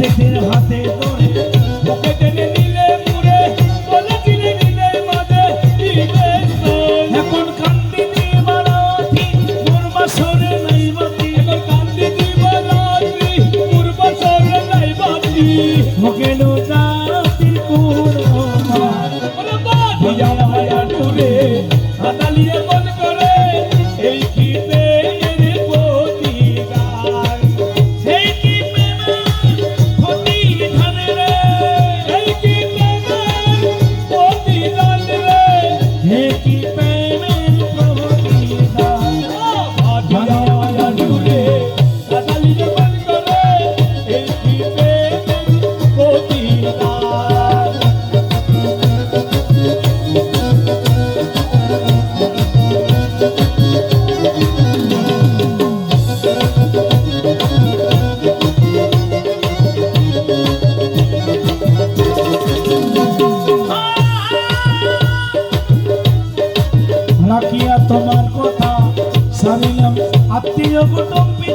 দেশের হাতে ধরে। ওকে টেনে নিয়ে তোমার কথা। সারিলাম আত্মীয় কুটুম্ব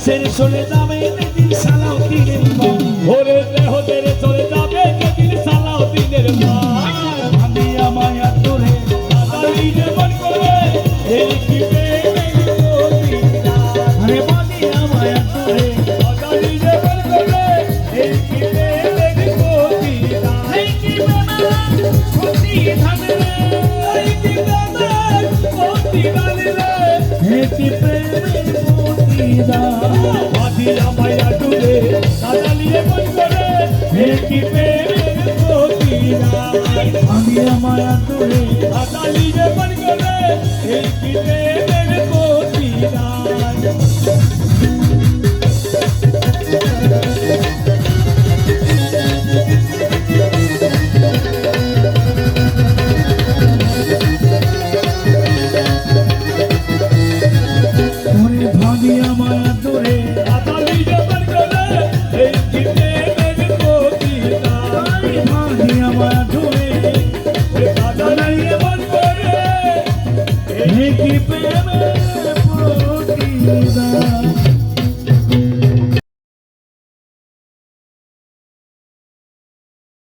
আকাশের চলে যাবে যেদিন সালাও দিনের মান ভোরে দেহ তেরে চলে যাবে যেদিন সালাও দিনের মান ভাবিয়া মায়া তোরে সারা জীবন করবে এই কি মায়া তুলে আদালি যে বন গেল Equipe, me, é por que